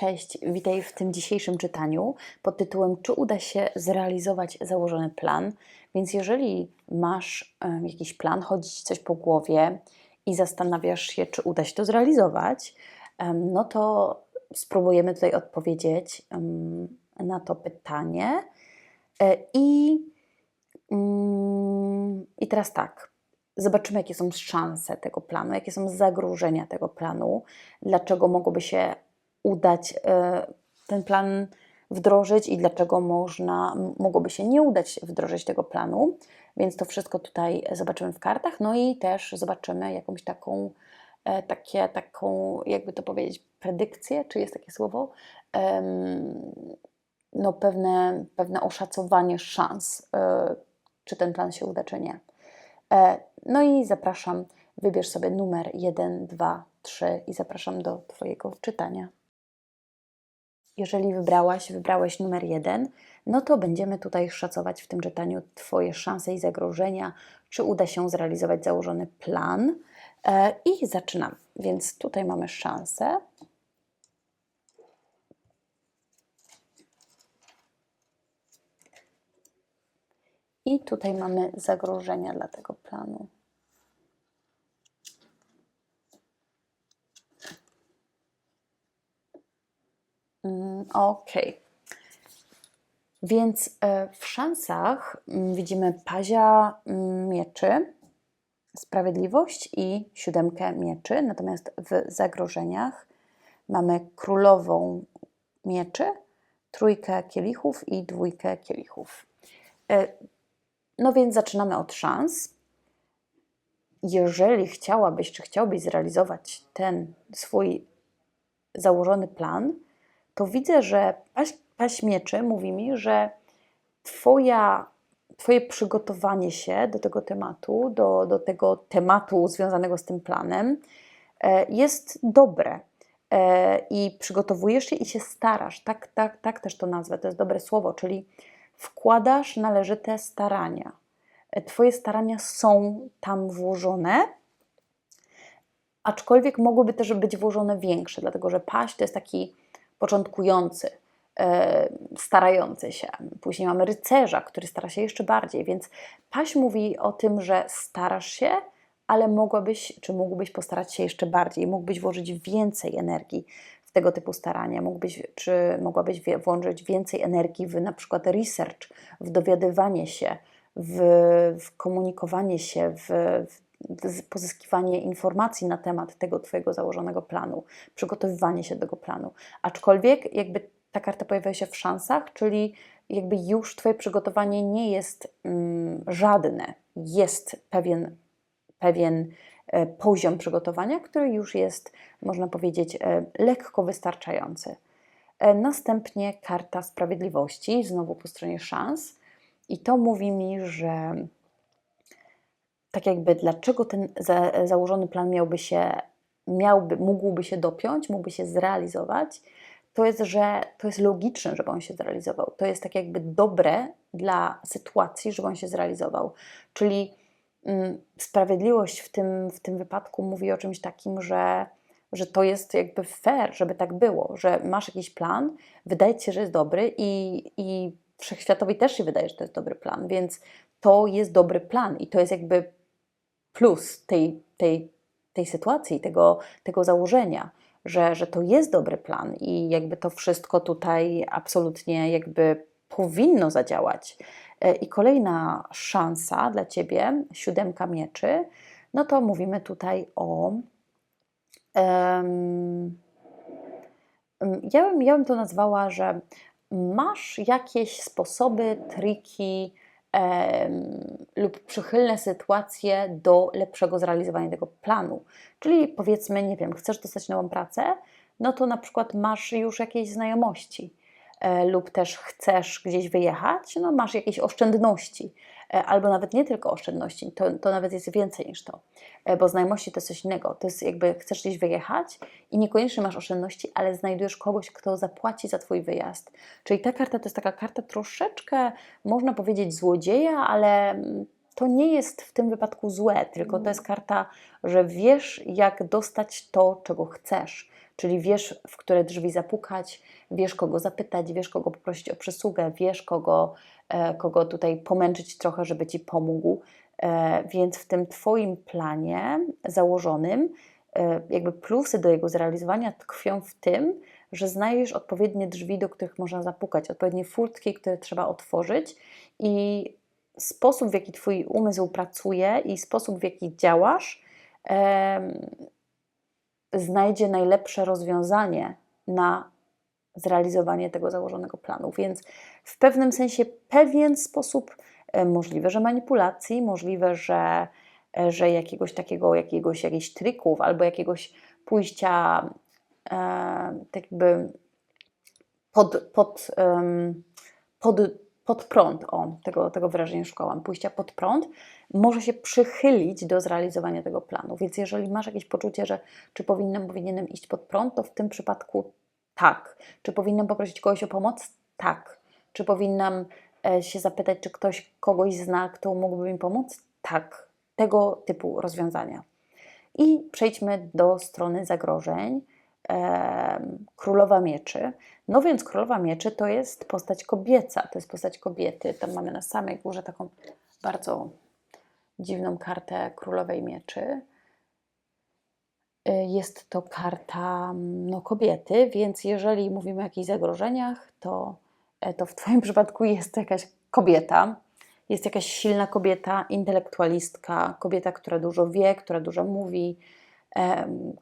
Cześć, witaj w tym dzisiejszym czytaniu pod tytułem Czy uda się zrealizować założony plan? Więc jeżeli masz jakiś plan, chodzi ci coś po głowie i zastanawiasz się, czy uda się to zrealizować, no to spróbujemy tutaj odpowiedzieć na to pytanie. E, I, mm, I teraz tak. Zobaczymy, jakie są szanse tego planu, jakie są zagrożenia tego planu, dlaczego mogłoby się udać e, ten plan wdrożyć i dlaczego można, mogłoby się nie udać wdrożyć tego planu. Więc to wszystko tutaj zobaczymy w kartach. No i też zobaczymy jakąś taką, e, takie, taką, jakby to powiedzieć, predykcję, czy jest takie słowo? No, pewne, pewne oszacowanie szans, e, czy ten plan się uda, czy nie. No i zapraszam, wybierz sobie numer 1, 2, 3 i zapraszam do Twojego czytania. Jeżeli wybrałaś, wybrałeś numer 1, no to będziemy tutaj szacować w tym czytaniu Twoje szanse i zagrożenia, czy uda się zrealizować założony plan. E, I zaczynamy. Więc tutaj mamy szansę. I tutaj mamy zagrożenia dla tego planu. Mm, Ok. Więc e, w szansach mm, widzimy pazia mm, mieczy, sprawiedliwość i siódemkę mieczy, natomiast w zagrożeniach mamy królową mieczy, trójkę kielichów i dwójkę kielichów. E, No więc zaczynamy od szans. Jeżeli chciałabyś, czy chciałbyś zrealizować ten swój założony plan, to widzę, że paś, paś mieczy mówi mi, że twoja, Twoje przygotowanie się do tego tematu, do, do tego tematu związanego z tym planem e, jest dobre. E, I przygotowujesz się i się starasz. Tak, tak, tak też to nazwę, to jest dobre słowo, czyli wkładasz należyte starania. E, Twoje starania są tam włożone, aczkolwiek mogłyby też być włożone większe, dlatego że paść to jest taki początkujący, e, starający się. Później mamy rycerza, który stara się jeszcze bardziej, więc paść mówi o tym, że starasz się, ale mogłabyś, czy mógłbyś postarać się jeszcze bardziej, mógłbyś włożyć więcej energii w tego typu starania, mógłbyś, czy mogłabyś włożyć więcej energii w na przykład research, w dowiadywanie się, w, w komunikowanie się, w, w pozyskiwanie informacji na temat tego Twojego założonego planu, przygotowywanie się do tego planu. Aczkolwiek jakby ta karta pojawia się w szansach, czyli jakby już Twoje przygotowanie nie jest mm, żadne. Jest pewien, pewien e, poziom przygotowania, który już jest, można powiedzieć, e, lekko wystarczający. E, Następnie karta sprawiedliwości, znowu po stronie szans. I to mówi mi, że tak jakby dlaczego ten za, założony plan miałby się, miałby, mógłby się dopiąć, mógłby się zrealizować, to jest, że to jest logiczne, żeby on się zrealizował. To jest tak jakby dobre dla sytuacji, żeby on się zrealizował. Czyli mm, sprawiedliwość w tym, w tym wypadku mówi o czymś takim, że, że to jest jakby fair, żeby tak było, że masz jakiś plan, wydaje ci się, że jest dobry i, i wszechświatowi też się wydaje, że to jest dobry plan, więc to jest dobry plan i to jest jakby plus tej, tej, tej sytuacji, tego, tego założenia, że, że to jest dobry plan i jakby to wszystko tutaj absolutnie jakby powinno zadziałać. E, I kolejna szansa dla Ciebie, siódemka mieczy, no to mówimy tutaj o. em, ja bym, ja bym to nazwała, że masz jakieś sposoby, triki lub przychylne sytuacje do lepszego zrealizowania tego planu. Czyli powiedzmy, nie wiem, chcesz dostać nową pracę, no to na przykład masz już jakieś znajomości. E, lub też chcesz gdzieś wyjechać, no masz jakieś oszczędności, albo nawet nie tylko oszczędności, to, to nawet jest więcej niż to, E, bo znajomości to jest coś innego. To jest jakby chcesz gdzieś wyjechać i niekoniecznie masz oszczędności, ale znajdujesz kogoś, kto zapłaci za Twój wyjazd. Czyli ta karta to jest taka karta troszeczkę, można powiedzieć, złodzieja, ale mm, to nie jest w tym wypadku złe, tylko to jest karta, że wiesz, jak dostać to, czego chcesz. Czyli wiesz, w które drzwi zapukać, wiesz, kogo zapytać, wiesz, kogo poprosić o przysługę, wiesz, kogo, e, kogo tutaj pomęczyć trochę, żeby ci pomógł. E, więc w tym Twoim planie założonym, e, jakby plusy do jego zrealizowania tkwią w tym, że znajdziesz odpowiednie drzwi, do których można zapukać, odpowiednie furtki, które trzeba otworzyć i sposób, w jaki Twój umysł pracuje i sposób, w jaki działasz, znajdzie najlepsze rozwiązanie na zrealizowanie tego założonego planu. Więc w pewnym sensie pewien sposób, e, możliwe, że manipulacji, możliwe, że, e, że jakiegoś takiego, jakiegoś, jakichś trików albo jakiegoś pójścia e, tak jakby pod, pod, pod, pod prąd, o, tego, tego wyrażenia szukałam, pójścia pod prąd, może się przychylić do zrealizowania tego planu. Więc jeżeli masz jakieś poczucie, że czy powinnam, powinienem iść pod prąd, to w tym przypadku tak. Czy powinnam poprosić kogoś o pomoc? Tak. Czy powinnam e, się zapytać, czy ktoś kogoś zna, kto mógłby mi pomóc? Tak. Tego typu rozwiązania. I przejdźmy do strony zagrożeń. Królowa Mieczy. No więc Królowa Mieczy to jest postać kobieca, to jest postać kobiety. Tam mamy na samej górze taką bardzo dziwną kartę Królowej Mieczy. Y, jest to karta no, kobiety, więc jeżeli mówimy o jakichś zagrożeniach, to, e, to w Twoim przypadku jest to jakaś kobieta. Jest jakaś silna kobieta, intelektualistka, kobieta, która dużo wie, która dużo mówi,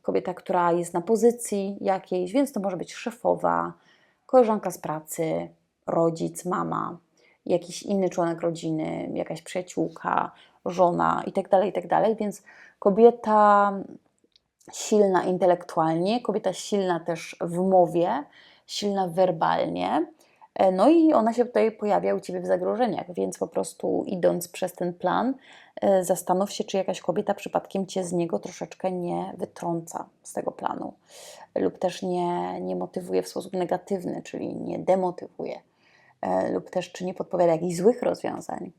kobieta, która jest na pozycji jakiejś, więc to może być szefowa, koleżanka z pracy, rodzic, mama, jakiś inny członek rodziny, jakaś przyjaciółka, żona itd., tak itd. Tak więc kobieta silna intelektualnie, kobieta silna też w mowie, silna werbalnie. E, no i ona się tutaj pojawia u Ciebie w zagrożeniach, więc po prostu idąc przez ten plan, e, zastanów się, czy jakaś kobieta przypadkiem Cię z niego troszeczkę nie wytrąca z tego planu lub też nie, nie motywuje w sposób negatywny, czyli nie demotywuje e, lub też czy nie podpowiada jakichś złych rozwiązań.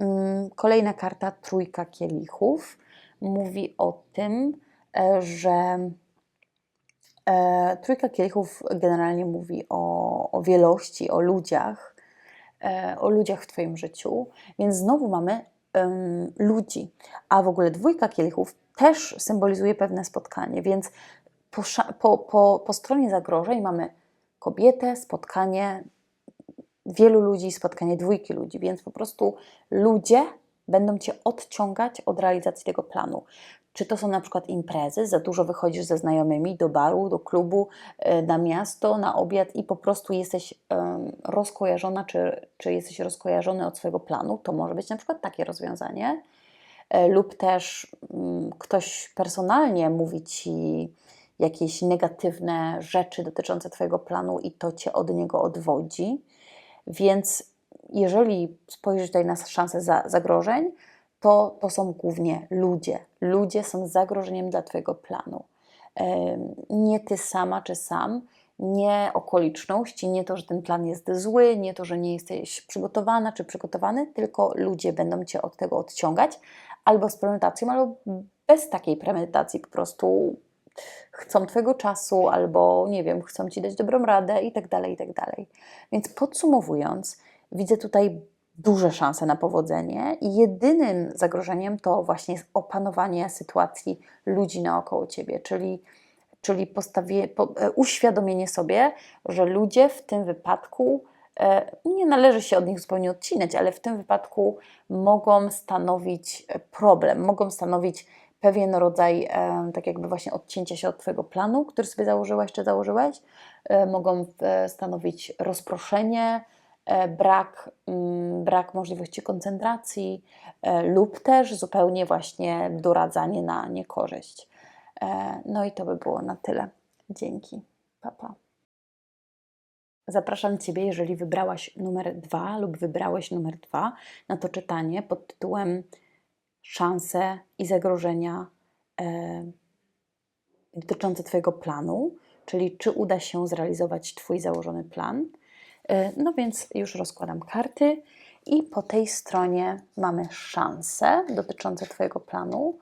Mm, kolejna karta, trójka kielichów, mówi o tym, że trójka kielichów generalnie mówi o, o wielości, o ludziach, e, o ludziach w Twoim życiu, więc znowu mamy um, ludzi, a w ogóle dwójka kielichów też symbolizuje pewne spotkanie, więc po, po, po, po stronie zagrożeń mamy kobietę, spotkanie wielu ludzi, spotkanie dwójki ludzi, więc po prostu ludzie będą Cię odciągać od realizacji tego planu. Czy to są na przykład imprezy, za dużo wychodzisz ze znajomymi do baru, do klubu, e, na miasto, na obiad i po prostu jesteś rozkojarzona, czy, czy jesteś rozkojarzony od swojego planu, to może być na przykład takie rozwiązanie. E, lub też mm, ktoś personalnie mówi ci jakieś negatywne rzeczy dotyczące Twojego planu i to Cię od niego odwodzi. Więc jeżeli spojrzysz tutaj na szansę za, zagrożeń, to, to są głównie ludzie. Ludzie są zagrożeniem dla Twojego planu. Nie Ty sama czy sam, nie okoliczności, nie to, że ten plan jest zły, nie to, że nie jesteś przygotowana czy przygotowany, tylko ludzie będą Cię od tego odciągać, albo z premedytacją, albo bez takiej premedytacji, po prostu chcą Twojego czasu, albo nie wiem, chcą Ci dać dobrą radę i tak dalej, i tak dalej. Więc podsumowując, widzę tutaj duże szanse na powodzenie i jedynym zagrożeniem to właśnie jest opanowanie sytuacji ludzi naokoło Ciebie, czyli, czyli postawie, po, e, uświadomienie sobie, że ludzie w tym wypadku e, nie należy się od nich zupełnie odcinać, ale w tym wypadku mogą stanowić e, problem, mogą stanowić pewien rodzaj tak jakby właśnie odcięcia się od Twojego planu, który sobie założyłaś czy założyłeś, mogą stanowić rozproszenie, brak, mm, brak możliwości koncentracji e, lub też zupełnie właśnie doradzanie na niekorzyść. E, no i to by było na tyle. Dzięki. Papa. Zapraszam Ciebie, jeżeli wybrałaś numer dwa lub wybrałeś numer dwa, na to czytanie pod tytułem Szanse i zagrożenia e, dotyczące Twojego planu, czyli czy uda się zrealizować Twój założony plan. E, no więc już rozkładam karty i po tej stronie mamy szanse dotyczące Twojego planu.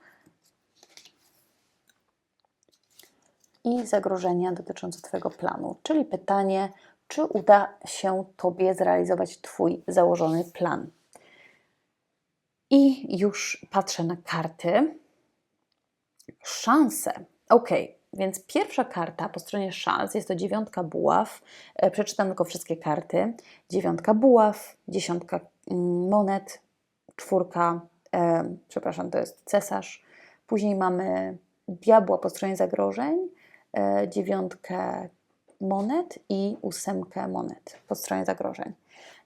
i zagrożenia dotyczące Twojego planu, czyli pytanie, czy uda się Tobie zrealizować Twój założony plan. I już patrzę na karty. Szanse. Ok, więc pierwsza karta po stronie szans jest to dziewiątka buław. E, przeczytam tylko wszystkie karty. Dziewiątka buław, dziesiątka mm, monet, czwórka, e, przepraszam, to jest cesarz. Później mamy diabła po stronie zagrożeń, e, dziewiątkę monet i ósemkę monet po stronie zagrożeń.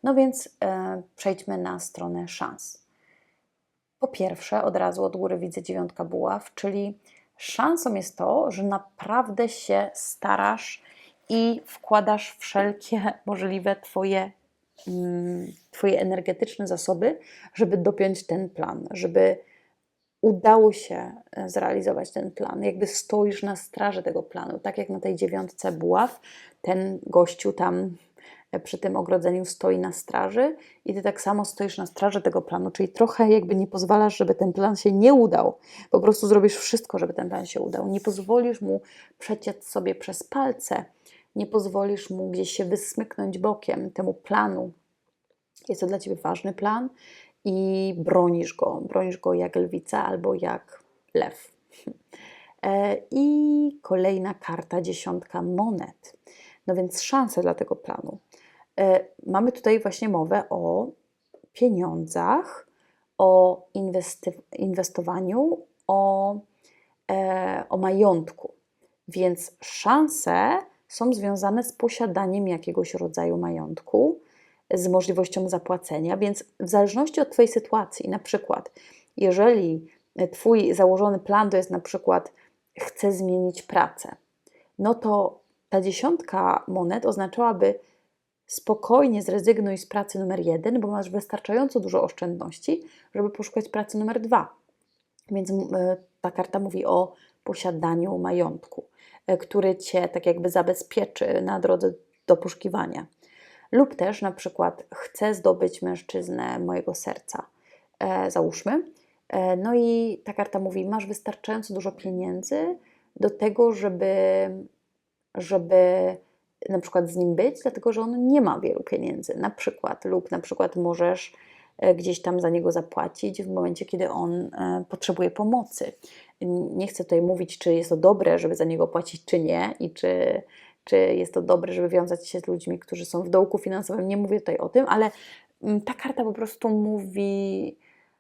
No więc e, przejdźmy na stronę szans. Po pierwsze, od razu od góry widzę dziewiątka buław, czyli szansą jest to, że naprawdę się starasz i wkładasz wszelkie możliwe Twoje, mm, twoje energetyczne zasoby, żeby dopiąć ten plan, żeby udało się e, zrealizować ten plan. Jakby stoisz na straży tego planu, tak jak na tej dziewiątce buław, ten gościu tam przy tym ogrodzeniu stoi na straży i ty tak samo stoisz na straży tego planu, czyli trochę jakby nie pozwalasz, żeby ten plan się nie udał. Po prostu zrobisz wszystko, żeby ten plan się udał. Nie pozwolisz mu przeciec sobie przez palce, nie pozwolisz mu gdzieś się wysmyknąć bokiem temu planu. Jest to dla ciebie ważny plan i bronisz go. Bronisz go jak lwica albo jak lew. E, I kolejna karta, dziesiątka monet. No więc szanse dla tego planu. E, mamy tutaj właśnie mowę o pieniądzach, o inwestowaniu, o, e, o majątku. Więc szanse są związane z posiadaniem jakiegoś rodzaju majątku, z możliwością zapłacenia, więc w zależności od Twojej sytuacji, na przykład, jeżeli Twój założony plan to jest na przykład chcę zmienić pracę, no to ta dziesiątka monet oznaczałaby spokojnie zrezygnuj z pracy numer jeden, bo masz wystarczająco dużo oszczędności, żeby poszukać pracy numer dwa. Więc e, ta karta mówi o posiadaniu majątku, e, który cię tak jakby zabezpieczy na drodze do poszukiwania lub też na przykład chcę zdobyć mężczyznę mojego serca, e, załóżmy. E, no i ta karta mówi: Masz wystarczająco dużo pieniędzy do tego, żeby, żeby na przykład z nim być, dlatego że on nie ma wielu pieniędzy, na przykład, lub na przykład możesz e, gdzieś tam za niego zapłacić w momencie, kiedy on e, potrzebuje pomocy. Nie chcę tutaj mówić, czy jest to dobre, żeby za niego płacić, czy nie, i czy czy jest to dobre, żeby wiązać się z ludźmi, którzy są w dołku finansowym. Nie mówię tutaj o tym, ale ta karta po prostu mówi,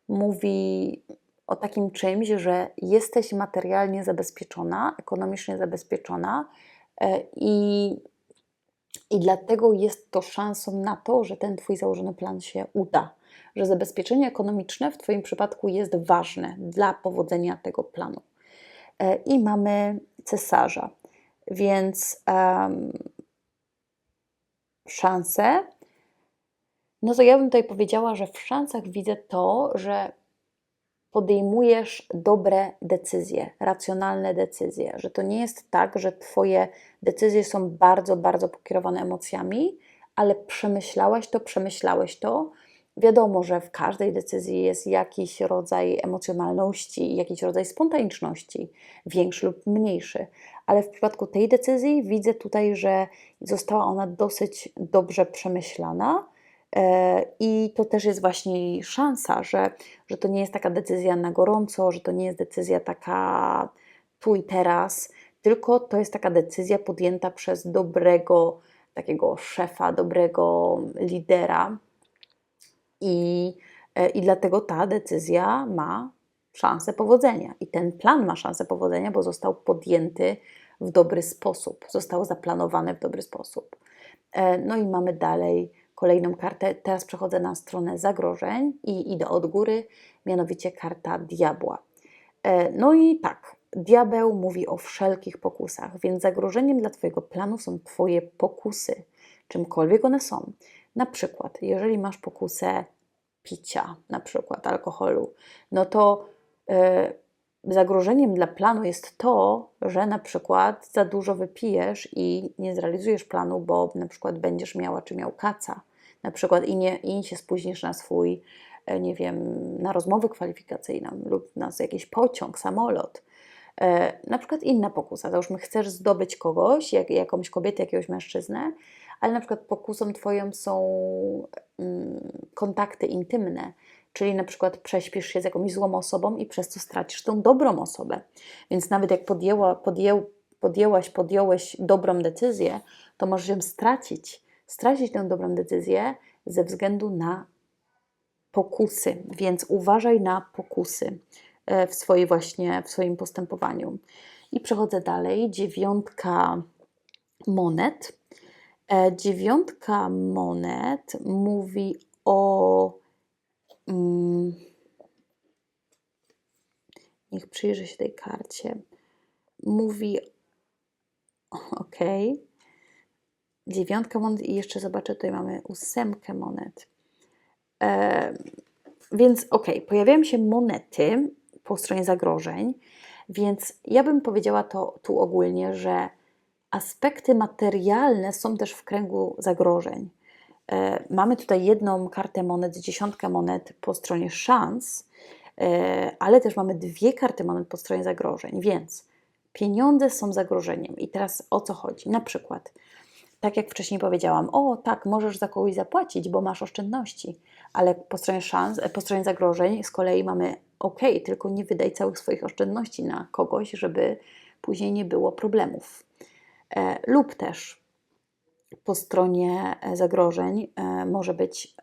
mówi o takim czymś, że jesteś materialnie zabezpieczona, ekonomicznie zabezpieczona e, i, i dlatego jest to szansą na to, że ten Twój założony plan się uda. Że zabezpieczenie ekonomiczne w Twoim przypadku jest ważne dla powodzenia tego planu. E, I mamy cesarza. Więc um, szanse. No to ja bym tutaj powiedziała, że w szansach widzę to, że podejmujesz dobre decyzje, racjonalne decyzje, że to nie jest tak, że Twoje decyzje są bardzo, bardzo pokierowane emocjami, ale przemyślałeś to, przemyślałeś to. Wiadomo, że w każdej decyzji jest jakiś rodzaj emocjonalności, jakiś rodzaj spontaniczności, większy lub mniejszy, ale w przypadku tej decyzji widzę tutaj, że została ona dosyć dobrze przemyślana. E, I to też jest właśnie szansa, że, że to nie jest taka decyzja na gorąco, że to nie jest decyzja taka tu i teraz, tylko to jest taka decyzja podjęta przez dobrego takiego szefa, dobrego lidera. I, e, i dlatego ta decyzja ma szansę powodzenia. I ten plan ma szansę powodzenia, bo został podjęty w dobry sposób, zostało zaplanowane w dobry sposób. E, no i mamy dalej kolejną kartę. Teraz przechodzę na stronę zagrożeń i idę od góry, mianowicie karta diabła. E, no i tak, diabeł mówi o wszelkich pokusach, więc zagrożeniem dla Twojego planu są Twoje pokusy, czymkolwiek one są. Na przykład, jeżeli masz pokusę picia, na przykład alkoholu, no to yy, zagrożeniem dla planu jest to, że na przykład za dużo wypijesz i nie zrealizujesz planu, bo na przykład będziesz miała czy miał kaca, na przykład i, nie, i się spóźnisz na swój, e, nie wiem, na rozmowę kwalifikacyjną lub na jakiś pociąg, samolot. E, na przykład inna pokusa, załóżmy chcesz zdobyć kogoś, jak, jakąś kobietę, jakiegoś mężczyznę, ale na przykład pokusą Twoją są mm, kontakty intymne, czyli na przykład prześpisz się z jakąś złą osobą i przez to stracisz tą dobrą osobę. Więc nawet jak podjęła, podjęł, podjęłaś, podjąłeś dobrą decyzję, to możesz ją stracić. Stracić tę dobrą decyzję ze względu na pokusy, więc uważaj na pokusy e, w, swojej właśnie, w swoim postępowaniu. I przechodzę dalej. Dziewiątka monet. E, dziewiątka monet mówi o. Mm, niech przyjrzy się tej karcie. Mówi. Ok. Dziewiątka monet i jeszcze zobaczę, tutaj mamy ósemkę monet. E, więc ok, pojawiają się monety po stronie zagrożeń, więc ja bym powiedziała to tu ogólnie, że aspekty materialne są też w kręgu zagrożeń. E, mamy tutaj jedną kartę monet, dziesiątkę monet po stronie szans, e, ale też mamy dwie karty monet po stronie zagrożeń, więc pieniądze są zagrożeniem. I teraz o co chodzi? Na przykład, tak jak wcześniej powiedziałam, o tak, możesz za kogoś zapłacić, bo masz oszczędności, ale po stronie szans, po stronie zagrożeń z kolei mamy ok, tylko nie wydaj całych swoich oszczędności na kogoś, żeby później nie było problemów. E, lub też po stronie e, zagrożeń e, może być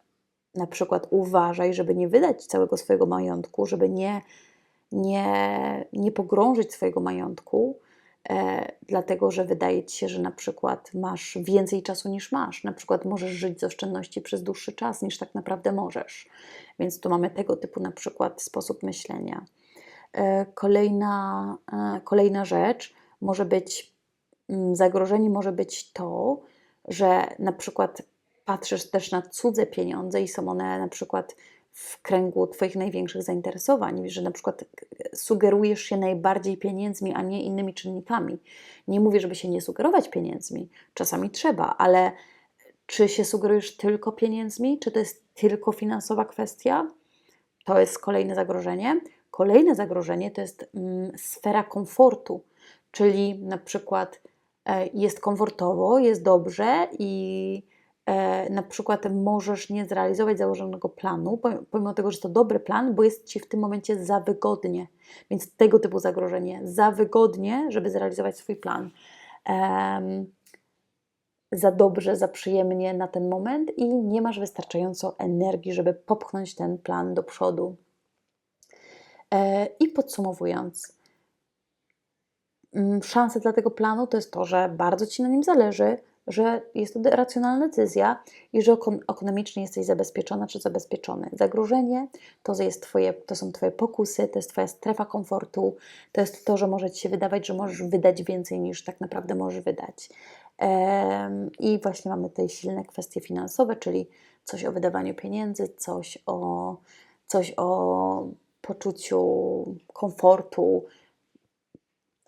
na przykład uważaj, żeby nie wydać całego swojego majątku, żeby nie, nie, nie pogrążyć swojego majątku, e, dlatego że wydaje ci się, że na przykład masz więcej czasu niż masz. Na przykład możesz żyć z oszczędności przez dłuższy czas niż tak naprawdę możesz. Więc tu mamy tego typu na przykład sposób myślenia. E, kolejna, e, kolejna rzecz może być Mm, zagrożenie może być to, że na przykład patrzysz też na cudze pieniądze i są one na przykład w kręgu Twoich największych zainteresowań, że na przykład sugerujesz się najbardziej pieniędzmi, a nie innymi czynnikami. Nie mówię, żeby się nie sugerować pieniędzmi, czasami trzeba, ale czy się sugerujesz tylko pieniędzmi, czy to jest tylko finansowa kwestia? To jest kolejne zagrożenie. Kolejne zagrożenie to jest mm, sfera komfortu, czyli na przykład E, jest komfortowo, jest dobrze i e, na przykład możesz nie zrealizować założonego planu, pomimo tego, że to dobry plan, bo jest ci w tym momencie za wygodnie. Więc tego typu zagrożenie, za wygodnie, żeby zrealizować swój plan. Um, za dobrze, za przyjemnie na ten moment i nie masz wystarczająco energii, żeby popchnąć ten plan do przodu. E, I podsumowując, Mm, szanse dla tego planu to jest to, że bardzo Ci na nim zależy, że jest to racjonalna decyzja i że ekonomicznie jesteś zabezpieczona czy zabezpieczony. Zagrożenie to, jest twoje, to są Twoje pokusy, to jest Twoja strefa komfortu, to jest to, że może Ci się wydawać, że możesz wydać więcej niż tak naprawdę możesz wydać. I właśnie mamy tutaj silne kwestie finansowe, czyli coś o wydawaniu pieniędzy, coś o, coś o poczuciu komfortu,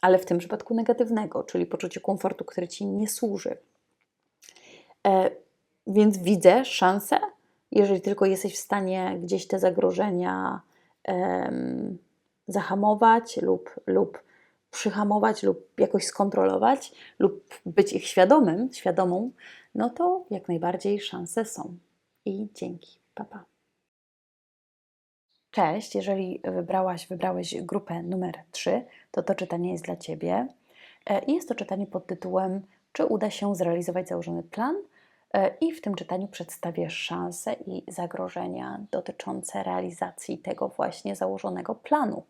ale w tym przypadku negatywnego, czyli poczuciu komfortu, które ci nie służy. E, więc widzę szansę, jeżeli tylko jesteś w stanie gdzieś te zagrożenia zahamować lub, lub przyhamować lub jakoś skontrolować lub być ich świadomym, świadomą, no to jak najbardziej szanse są. I dzięki. Papa. Pa. Cześć, jeżeli wybrałaś, wybrałeś grupę numer 3, to to czytanie jest dla Ciebie. E, jest to czytanie pod tytułem Czy uda się zrealizować założony plan? E, I w tym czytaniu przedstawię szanse i zagrożenia dotyczące realizacji tego właśnie założonego planu.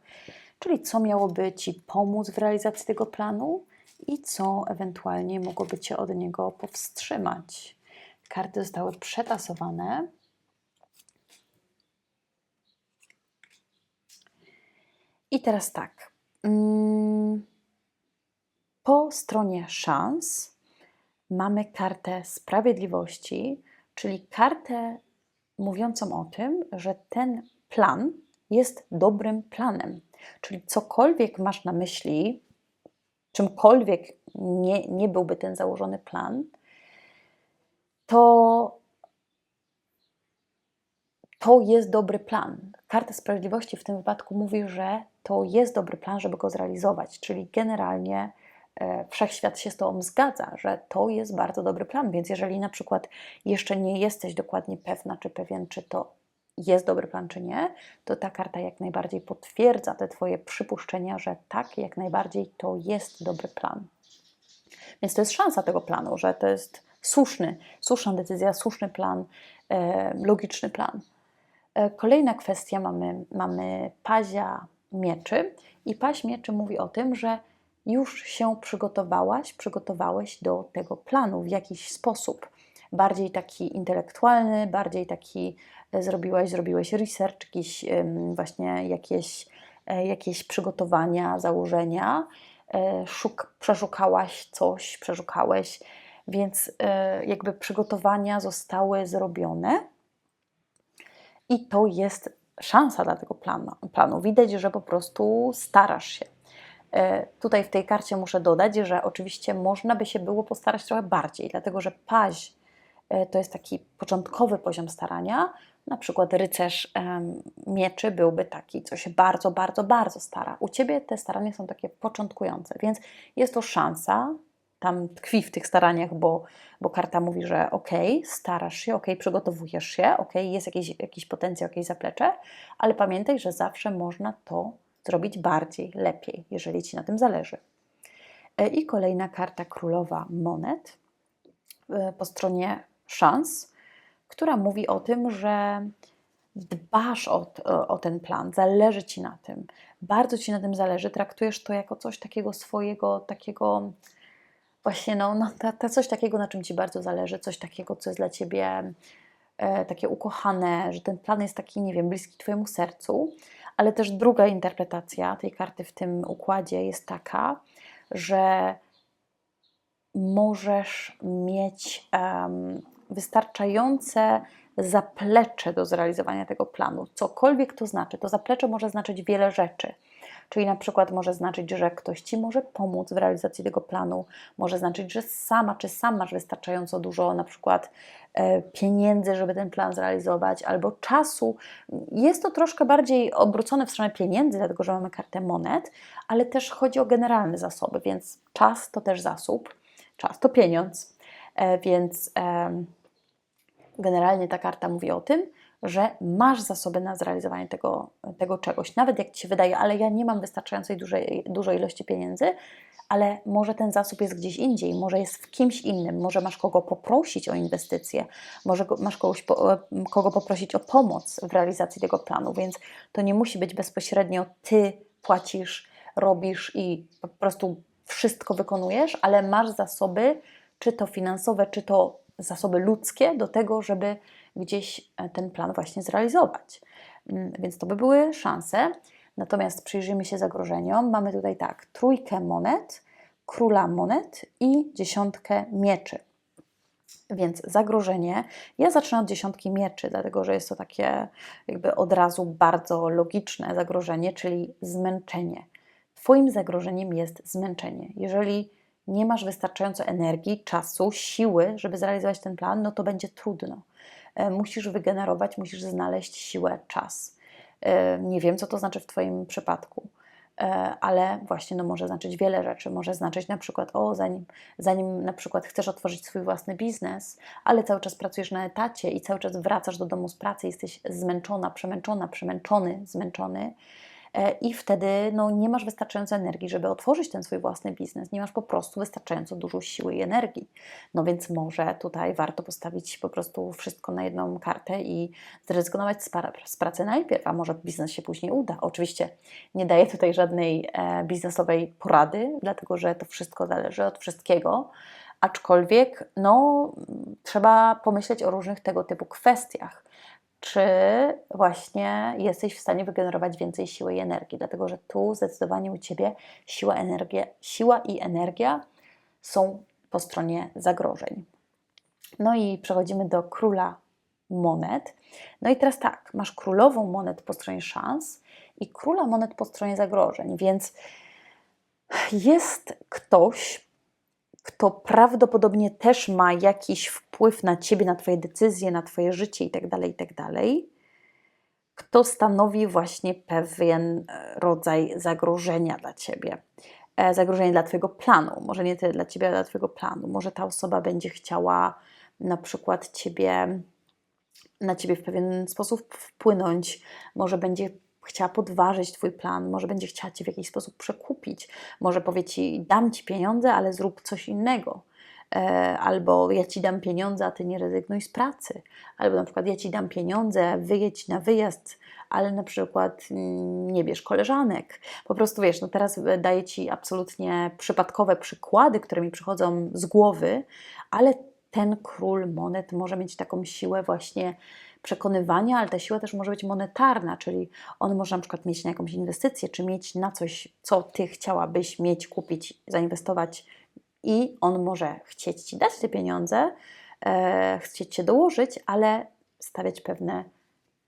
Czyli co miałoby Ci pomóc w realizacji tego planu i co ewentualnie mogłoby Cię od niego powstrzymać. Karty zostały przetasowane I teraz tak. Mm, po stronie szans mamy kartę sprawiedliwości, czyli kartę mówiącą o tym, że ten plan jest dobrym planem. Czyli cokolwiek masz na myśli, czymkolwiek nie, nie byłby ten założony plan, to to jest dobry plan. Karta Sprawiedliwości w tym wypadku mówi, że to jest dobry plan, żeby go zrealizować. Czyli generalnie wszechświat się z Tobą zgadza, że to jest bardzo dobry plan. Więc jeżeli na przykład jeszcze nie jesteś dokładnie pewna czy pewien, czy to jest dobry plan, czy nie, to ta karta jak najbardziej potwierdza te Twoje przypuszczenia, że tak, jak najbardziej to jest dobry plan. Więc to jest szansa tego planu, że to jest słuszny, słuszna decyzja, słuszny plan, e, logiczny plan. E, kolejna kwestia, mamy, mamy pazia mieczy i paź mieczy mówi o tym, że już się przygotowałaś, przygotowałeś do tego planu w jakiś sposób. Bardziej taki intelektualny, bardziej taki e, zrobiłaś, zrobiłeś research, jakieś, właśnie jakieś, e, jakieś przygotowania, założenia, szuk, przeszukałaś coś, przeszukałeś, więc jakby przygotowania zostały zrobione i to jest szansa dla tego planu. planu. Widać, że po prostu starasz się. E, tutaj w tej karcie muszę dodać, że oczywiście można by się było postarać trochę bardziej, dlatego że paź e, to jest taki początkowy poziom starania. Na przykład rycerz mieczy byłby taki, co się bardzo, bardzo, bardzo stara. U ciebie te starania są takie początkujące, więc jest to szansa tam tkwi w tych staraniach, bo, bo karta mówi, że ok, starasz się, ok, przygotowujesz się, ok, jest jakiś, jakiś potencjał, jakieś zaplecze, ale pamiętaj, że zawsze można to zrobić bardziej, lepiej, jeżeli Ci na tym zależy. E, I kolejna karta królowa monet e, po stronie szans, która mówi o tym, że dbasz o, o, ten plan, zależy Ci na tym, bardzo Ci na tym zależy, traktujesz to jako coś takiego swojego, takiego właśnie no, no to, to coś takiego, na czym Ci bardzo zależy, coś takiego, co jest dla Ciebie e, takie ukochane, że ten plan jest taki, nie wiem, bliski Twojemu sercu, ale też druga interpretacja tej karty w tym układzie jest taka, że możesz mieć um, wystarczające zaplecze do zrealizowania tego planu. Cokolwiek to znaczy, to zaplecze może znaczyć wiele rzeczy. Czyli na przykład może znaczyć, że ktoś Ci może pomóc w realizacji tego planu, może znaczyć, że sama czy sam masz wystarczająco dużo na przykład e, pieniędzy, żeby ten plan zrealizować, albo czasu. Jest to troszkę bardziej obrócone w stronę pieniędzy, dlatego że mamy kartę monet, ale też chodzi o generalne zasoby, więc czas to też zasób, czas to pieniądz, e, więc generalnie ta karta mówi o tym, że masz zasoby na zrealizowanie tego, tego czegoś. Nawet jak ci się wydaje, ale ja nie mam wystarczającej dużej, dużej ilości pieniędzy, ale może ten zasób jest gdzieś indziej, może jest w kimś innym, może masz kogo poprosić o inwestycje, może masz kogoś, kogo poprosić o pomoc w realizacji tego planu, więc to nie musi być bezpośrednio ty płacisz, robisz i po prostu wszystko wykonujesz, ale masz zasoby, czy to finansowe, czy to zasoby ludzkie do tego, żeby gdzieś e, ten plan właśnie zrealizować. Mm, więc to by były szanse. Natomiast przyjrzyjmy się zagrożeniom. Mamy tutaj tak, trójkę monet, króla monet i dziesiątkę mieczy. Więc zagrożenie, ja zacznę od dziesiątki mieczy, dlatego że jest to takie jakby od razu bardzo logiczne zagrożenie, czyli zmęczenie. Twoim zagrożeniem jest zmęczenie. Jeżeli nie masz wystarczająco energii, czasu, siły, żeby zrealizować ten plan, no to będzie trudno. E, musisz wygenerować, musisz znaleźć siłę, czas. E, nie wiem, co to znaczy w Twoim przypadku, e, ale właśnie no, może znaczyć wiele rzeczy. Może znaczyć na przykład, o, zanim, zanim na przykład chcesz otworzyć swój własny biznes, ale cały czas pracujesz na etacie i cały czas wracasz do domu z pracy, jesteś zmęczona, przemęczona, przemęczony, zmęczony i wtedy no, nie masz wystarczająco energii, żeby otworzyć ten swój własny biznes, nie masz po prostu wystarczająco dużo siły i energii. No więc może tutaj warto postawić po prostu wszystko na jedną kartę i zrezygnować z, z pracy najpierw, a może biznes się później uda. Oczywiście nie daję tutaj żadnej e, biznesowej porady, dlatego że to wszystko zależy od wszystkiego. Aczkolwiek no, trzeba pomyśleć o różnych tego typu kwestiach czy właśnie jesteś w stanie wygenerować więcej siły i energii, dlatego że tu zdecydowanie u Ciebie siła, energia, siła i energia są po stronie zagrożeń. No i przechodzimy do króla monet. No i teraz tak, masz królową monet po stronie szans i króla monet po stronie zagrożeń, więc jest ktoś, kto prawdopodobnie też ma jakiś wpływ na ciebie, na twoje decyzje, na twoje życie itd., tak itd., tak kto stanowi właśnie pewien e, rodzaj zagrożenia dla ciebie. E, zagrożenie dla Twojego planu. Może nie tyle dla Ciebie, ale dla Twojego planu. Może ta osoba będzie chciała na przykład Ciebie, na Ciebie w pewien sposób wpłynąć, może będzie chciała podważyć Twój plan, może będzie chciała Cię w jakiś sposób przekupić, może powie Ci, dam Ci pieniądze, ale zrób coś innego. E, albo ja Ci dam pieniądze, a Ty nie rezygnuj z pracy. Albo na przykład ja Ci dam pieniądze, wyjedź na wyjazd, ale na przykład mm, nie bierz koleżanek. Po prostu wiesz, no teraz daję Ci absolutnie przypadkowe przykłady, które mi przychodzą z głowy, ale ten król monet może mieć taką siłę właśnie przekonywania, ale ta siła też może być monetarna, czyli on może na przykład mieć na jakąś inwestycję, czy mieć na coś, co Ty chciałabyś mieć, kupić, zainwestować i on może chcieć Ci dać te pieniądze, e, chcieć Cię dołożyć, ale stawiać pewne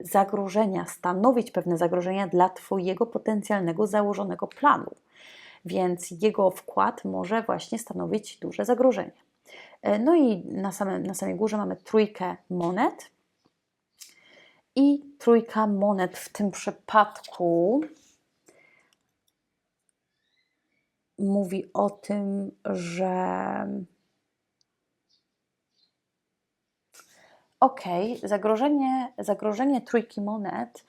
zagrożenia, stanowić pewne zagrożenia dla Twojego potencjalnego założonego planu. Więc jego wkład może właśnie stanowić duże zagrożenie. E, no i na, samym, na samej górze mamy trójkę monet. I trójka monet w tym przypadku mówi o tym, że ok, zagrożenie, zagrożenie trójki monet.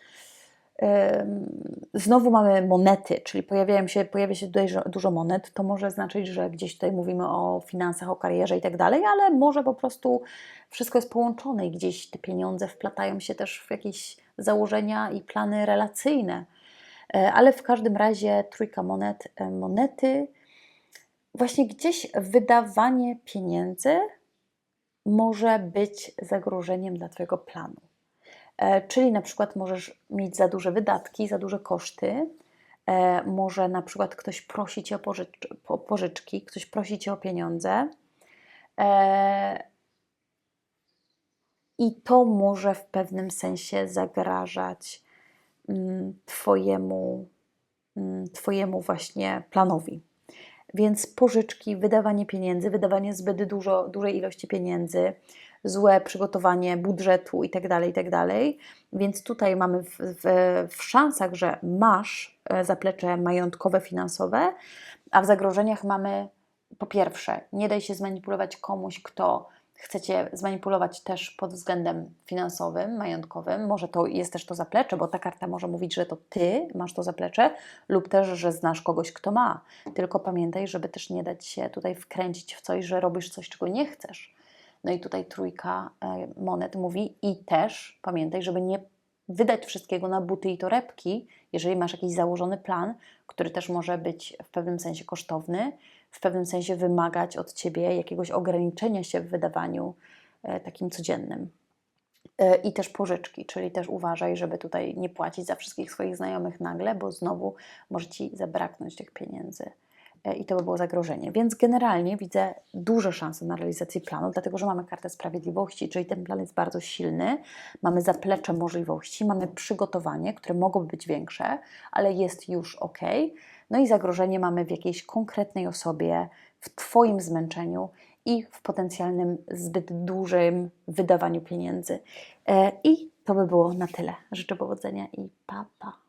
Znowu mamy monety, czyli pojawiają się, pojawia się tutaj dużo monet. To może znaczyć, że gdzieś tutaj mówimy o finansach, o karierze i tak dalej, ale może po prostu wszystko jest połączone i gdzieś te pieniądze wplatają się też w jakieś założenia i plany relacyjne. E, ale w każdym razie trójka monet, e, monety, właśnie gdzieś wydawanie pieniędzy może być zagrożeniem dla Twojego planu. E, czyli na przykład możesz mieć za duże wydatki, za duże koszty, e, może na przykład ktoś prosi Cię o, pożycz o pożyczki, ktoś prosi Cię o pieniądze. E, I to może w pewnym sensie zagrażać mm, Twojemu, mm, twojemu właśnie planowi. Więc pożyczki, wydawanie pieniędzy, wydawanie zbyt dużo, dużej ilości pieniędzy, złe przygotowanie budżetu itd., tak itd. Tak Więc tutaj mamy w, w, w szansach, że masz e, zaplecze majątkowe, finansowe, a w zagrożeniach mamy po pierwsze, nie daj się zmanipulować komuś, kto chcecie zmanipulować też pod względem finansowym, majątkowym. Może to jest też to zaplecze, bo ta karta może mówić, że to ty masz to zaplecze, lub też, że znasz kogoś, kto ma. Tylko pamiętaj, żeby też nie dać się tutaj wkręcić w coś, że robisz coś, czego nie chcesz. No i tutaj trójka e, monet mówi i też pamiętaj, żeby nie wydać wszystkiego na buty i torebki, jeżeli masz jakiś założony plan, który też może być w pewnym sensie kosztowny, w pewnym sensie wymagać od ciebie jakiegoś ograniczenia się w wydawaniu e, takim codziennym. E, I też pożyczki, czyli też uważaj, żeby tutaj nie płacić za wszystkich swoich znajomych nagle, bo znowu może ci zabraknąć tych pieniędzy. E, i to by było zagrożenie. Więc generalnie widzę duże szanse na realizację planu, dlatego że mamy kartę sprawiedliwości, czyli ten plan jest bardzo silny, mamy zaplecze możliwości, mamy przygotowanie, które mogłoby być większe, ale jest już ok. No i zagrożenie mamy w jakiejś konkretnej osobie, w Twoim zmęczeniu i w potencjalnym zbyt dużym wydawaniu pieniędzy. E, I to by było na tyle. Życzę powodzenia i pa, pa.